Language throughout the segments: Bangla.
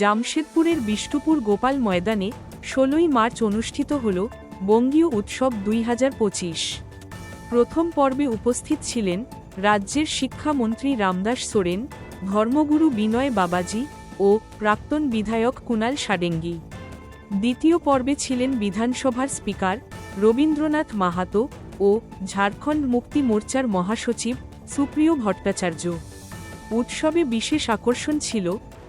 জামশেদপুরের বিষ্ণুপুর গোপাল ময়দানে ষোলোই মার্চ অনুষ্ঠিত হল বঙ্গীয় উৎসব দুই হাজার পঁচিশ। প্রথম পর্বে উপস্থিত ছিলেন রাজ্যের শিক্ষামন্ত্রী রামদাস সোরেন, ধর্মগুরু বিনয় বাবাজি ও প্রাক্তন বিধায়ক কুনাল সাডেঙ্গি। দ্বিতীয় পর্বে ছিলেন বিধানসভার স্পিকার রবীন্দ্রনাথ মাহাতো ও ঝাড়খণ্ড মুক্তি মোর্চার মহাসচিব সুপ্রিয় ভট্টাচার্য। উৎসবে বিশেষ আকর্ষণ ছিল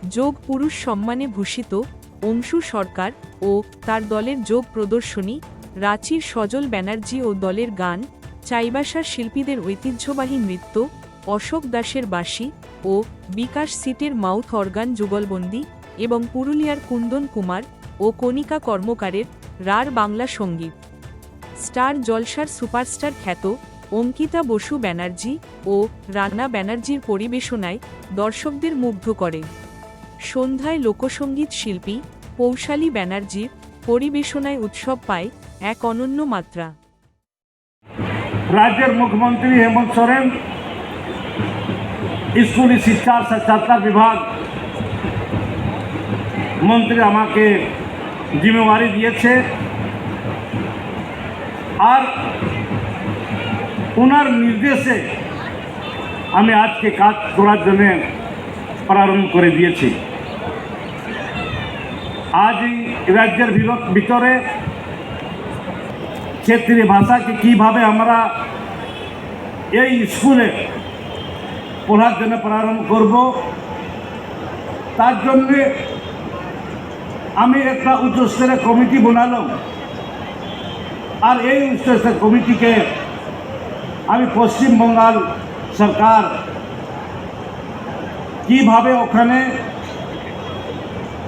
যোগ পুরুষ সম্মানে ভূষিত অংশু সরকার ও তার দলের যোগ প্রদর্শনী, রাঁচির সজল ব্যানার্জি ও দলের গান, চাইবাসার শিল্পীদের ঐতিহ্যবাহী নৃত্য, অশোক দাসের বাঁশি ও বিকাশ সিটের মাউথ অর্গান যুগলবন্দি এবং পুরুলিয়ার কুন্দন কুমার ও কণিকা কর্মকারের রার বাংলা সংগীত। স্টার জলসার সুপারস্টার খ্যাত অঙ্কিতা বসু ব্যানার্জি ও রানা ব্যানার্জির পরিবেশনায় দর্শকদের মুগ্ধ করে। সন্ধ্যায় লোকসঙ্গীত শিল্পী পৌশালী ব্যানার্জির পরিবেশনায় উৎসব পায় এক অনন্য মাত্রা। রাজ্যের মুখ্যমন্ত্রী হেমন্ত সোরেন, স্কুলি শিক্ষা সাক্ষাৎকার বিভাগ মন্ত্রী আমাকে জিম্মেওয়ারি দিয়েছে আর ওনার নির্দেশে আমি আজকে কাজ করার জন্য প্রারম্ভ করে দিয়েছি। আজ এই রাজ্যের ভিতরে ক্ষেত্রীয় ভাষাকে কীভাবে আমরা এই স্কুলে পড়ার জন্য প্রারম্ভ করব, তার জন্যে আমি একটা উচ্চস্তরের কমিটি বানালাম। আর এই উচ্চস্তরের কমিটিকে আমি পশ্চিমবঙ্গাল সরকার কীভাবে ওখানে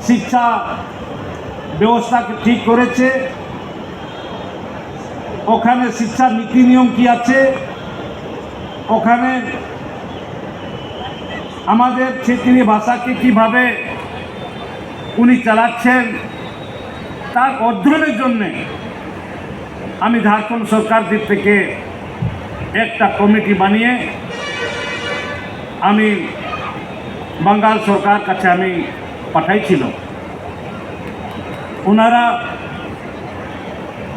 শিক্ষা ব্যবস্থাকে ঠিক করেছে। ওখানে শিক্ষা নীতি নিয়ম কি আছে? ওখানে আমাদের ক্ষেত্রীয় ভাষাকে কীভাবে উনি চালাচ্ছেন, তার অধ্যয়নের জন্যে আমি ঝাড়খণ্ড সরকার দিক থেকে একটা কমিটি বানিয়ে আমি বাঙ্গাল সরকার কাছে আমি পাঠাইছিল ওনারা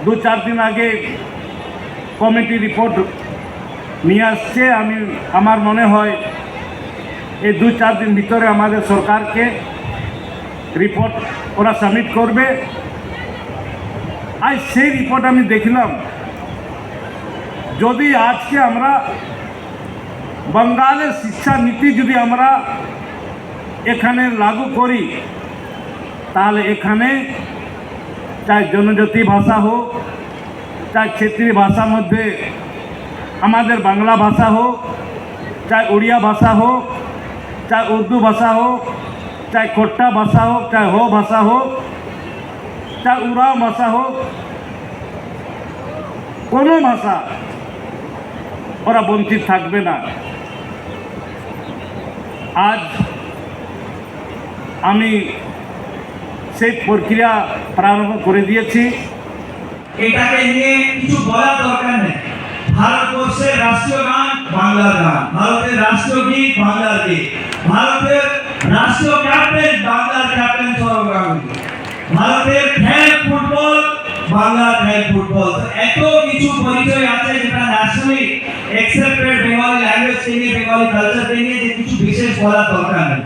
দু চার দিন আগে কমিটি রিপোর্ট নিয়ে আসছে। আমি, আমার মনে হয় এই দু চার দিন ভিতরে আমাদের সরকারকে রিপোর্ট ওরা সাবমিট করবে। আর সেই রিপোর্ট আমি দেখলাম। যদি আজকে আমরা বাঙ্গালের শিক্ষা নীতি যদি আমরা এখানে লাগু করি, তাহলে এখানে চাই জনজাতি ভাষা হোক, চাই ক্ষেত্রীয় ভাষার মধ্যে আমাদের বাংলা ভাষা হোক, চাই উড়িয়া ভাষা হোক, চাই উর্দু ভাষা হোক, চাই কোট্টা ভাষা হোক, চাই হো ভাষা হোক, চাই উড়াও ভাষা হোক, কোনো ভাষা ওরা বঞ্চিত থাকবে না। আজ আমি সেই প্রক্রিয়া প্রারম্ভ করে দিয়েছি। এটাকে নিয়ে কিছু বলার দরকার নেই। ভারতবর্ষের রাষ্ট্রীয় গান, বাংলার গান। ভারতের রাষ্ট্রীয় গীত, বাংলার গীত। ভারতের রাষ্ট্রীয় ক্যাপ্টেন বাংলার ক্যাপ্টেন সৌরভ গাঙ্গুলি। ভারতের খেল ফুটবল বাংলার খেল ফুটবল এত কিছু পরিচয় আছে যেটা ন্যাশনালি অ্যাকসেপ্টেড বেঙ্গলি ল্যাঙ্গুয়েজ কে নিয়ে বেঙ্গলি কালচার কে নিয়ে যে কিছু বিশেষ বলার দরকার নেই।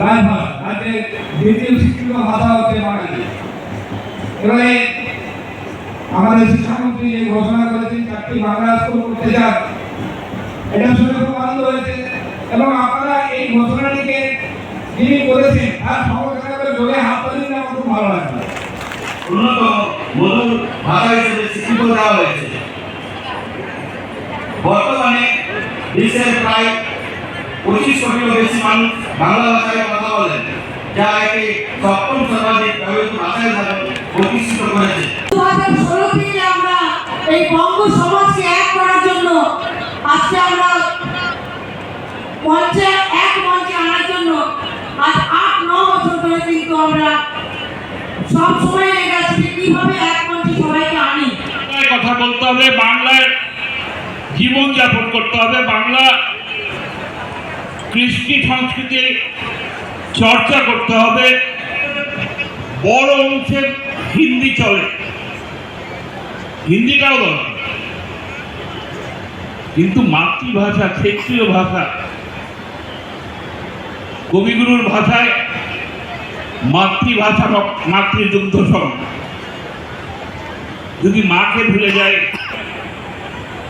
রাজভাষা রাজ্যের দ্বিতীয় শিক্ষিত ভাষা হচ্ছে বাঙালি এবারে আমাদের শিক্ষামন্ত্রী এই ঘোষণা করেছেন, চারটি বাংলা স্কুল করতে চান এটা শুনে খুব আনন্দ হয়েছে। এবং আপনারা এই ঘোষণাটিকে যিনি করেছেন, তার সংগঠনের জোরে হাত তালি আমার খুব ভালো লাগবে উন্নত মধুর ভাষা হিসেবে স্বীকৃত দেওয়া হয়েছে। বর্তমানে দেশের প্রায় পঁচিশ কোটিরও বেশি মানুষ বাংলা ভাষায় কথা বলেন যা একে সপ্তম সর্বাধিক ব্যবহৃত ভাষা হিসাবে প্রতিষ্ঠিত করেছে। দু হাজার ষোলো থেকে আমরা এই বঙ্গ সমাজকে এক করার জন্য আজকে আমরা মঞ্চে এক মঞ্চে আনার জন্য আজ আট ন বছর ধরে কিন্তু আমরা সব সময় লেগে আছি কীভাবে এক মঞ্চে সবাইকে আনি। কথা বলতে হবে বাংলায় জীবনযাপন করতে হবে বাংলা কৃষ্টি সংস্কৃতি চর্চা করতে হবে। বড় অংশের হিন্দি চলে। হিন্দিটাও দরকার কিন্তু মাতৃভাষা, ক্ষেত্রীয় ভাষা, কবিগুরুর ভাষায় মাতৃভাষা মাতৃদুগ্ধ সম। যদি মাকে ভুলে যায়,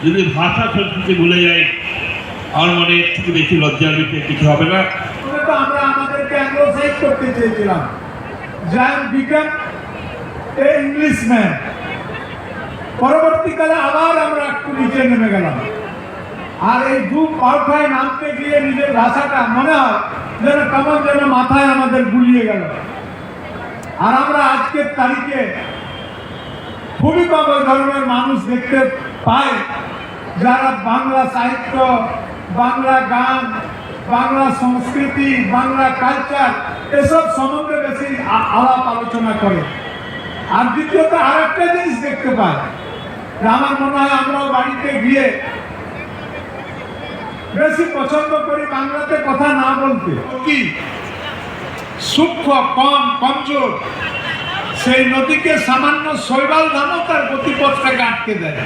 যদি ভাষা সংস্কৃতি ভুলে যায় আমার মনে বেশি লজ্জার বিষয়ে কিছু হবে না। তো আমরা করতে চেয়েছিলাম। বিকেম এ পরবর্তীকালে আবার আমরা একটু নিচে নেমে গেলাম। আর এই দু পাউঠায় নামতে গিয়ে নিজের ভাষাটা মনে হয় যেন কেমন যেন মাথায় আমাদের গুলিয়ে গেল। আর আমরা আজকের তারিখে খুবই কম ধরনের মানুষ দেখতে পাই যারা বাংলা সাহিত্য বাংলা গান, বাংলা সংস্কৃতি, বাংলা কালচার এসব সম্বন্ধে বেশি আলাপ আলোচনা করে। আর দ্বিতীয়ত আর একটা জিনিস দেখতে পাই আমার মনে হয় আমরাও বাড়িতে গিয়ে বেশি পছন্দ করি বাংলাতে কথা না বলতে। কি? সূক্ষ্ম, কম, কমজোর। সেই নদীকে সামান্য শৈবাল ধানও তার গতিপথটাকে আটকে দেয়।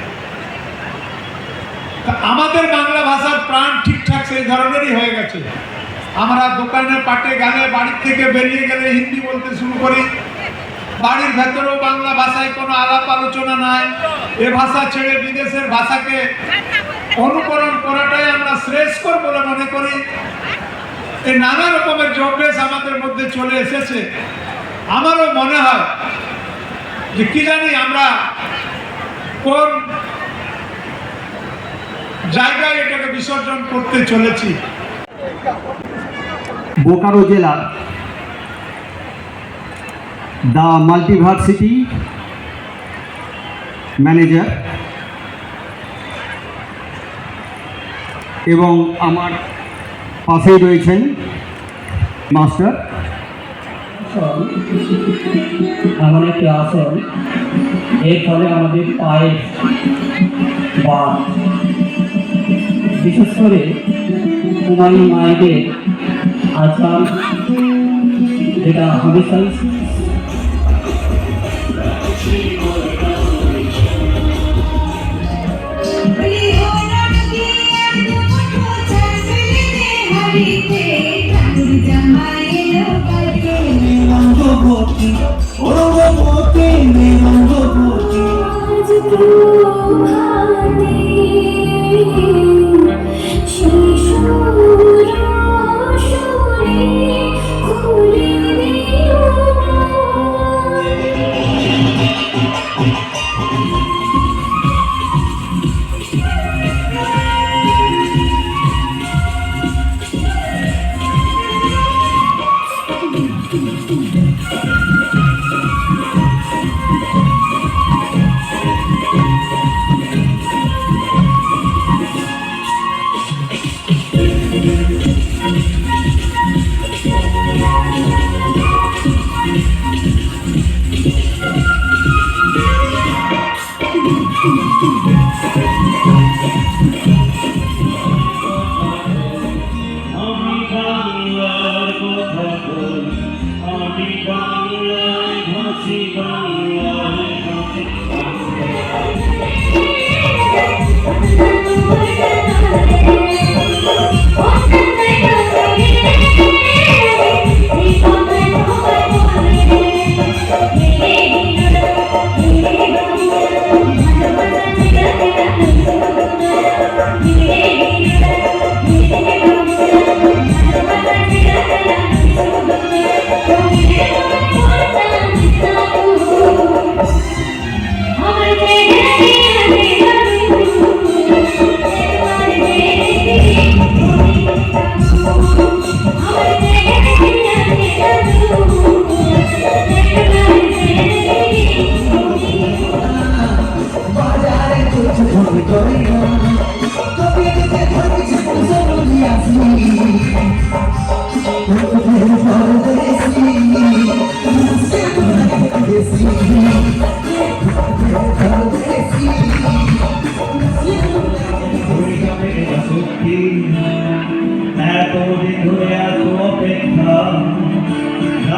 তা আমাদের বাংলা ভাষার প্রাণ ঠিকঠাক সেই ধরনেরই হয়ে গেছে। আমরা দোকানে, পাটে গেলে বাড়ির থেকে বেরিয়ে গেলে হিন্দি বলতে শুরু করি। বাড়ির ভেতরেও বাংলা ভাষায় কোনো আলাপ আলোচনা নাই। এ ভাষা ছেড়ে বিদেশের ভাষাকে অনুকরণ করাটাই আমরা শ্রেষ্ঠকর বলে মনে করি। এই নানা রকমের যোগবেশ আমাদের মধ্যে চলে এসেছে। আমারও মনে হয় যে কি জানি আমরা কোন জায়গায় এটাকে বিসর্জন করতে চলেছি। বোকারো জেলার দ্য মাল্টিভার্সিটি ম্যানেজার এবং আমার পাশেই রয়েছেন মাস্টার। এমন একটি আসন এর ফলে আমাদের পায়ের বা বিশেষ করে কুমারী মায়েদের আজকাল যেটা হামেশাই আমি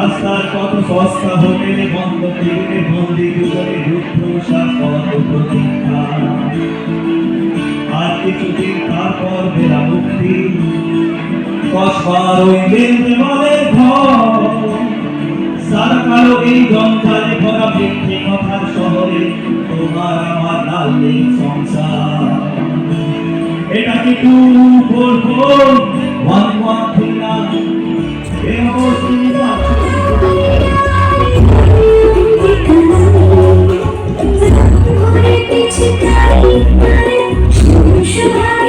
আর কত সস্তা হোটেলে বন্ধ টেবিলে বন্দি, দুজনে যুদ্ধ কত প্রতীক্ষা। আর কিছুদিন তারপর বেলা মুক্তি। কসবার ওই বেঞ্জমানের ঘর। সরকারও এই জঞ্জালে ভরা মিথ্যে কথার শহরে, তোমার আমার লাল্লি সংসার। এটা কি two four four one one three nine A Thank you.